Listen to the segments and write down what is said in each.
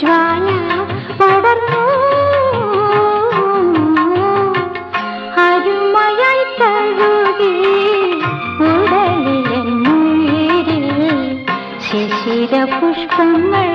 ജ്വാല പടർന്നു. അരുമയായി തഴുകി ഉടലിൽ ശിശിര പുഷ്പങ്ങൾ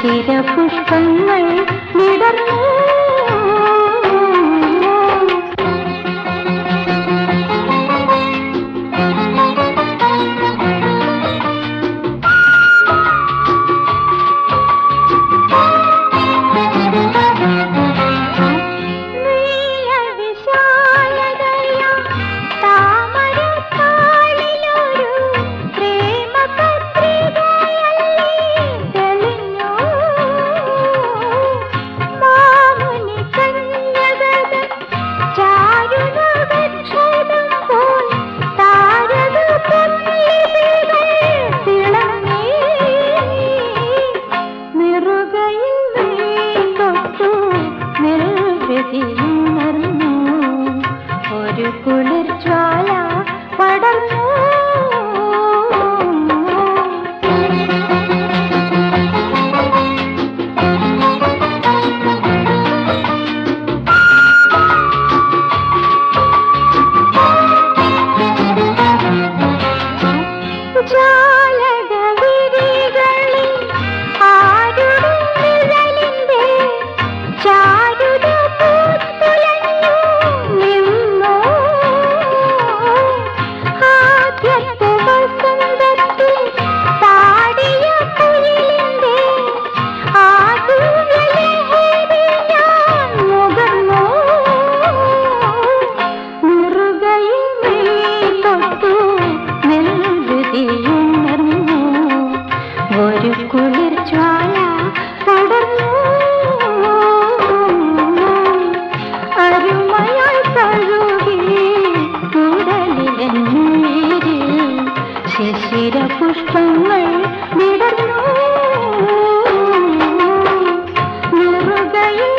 ചിരപുഷ്പങ്ങൾ വിടർന്നു. ആകെയുണർന്നു ഒരു കുളിർ ചിരപുഷ്പങ്ങൾ വിടർന്നു. നിറുകയിൽ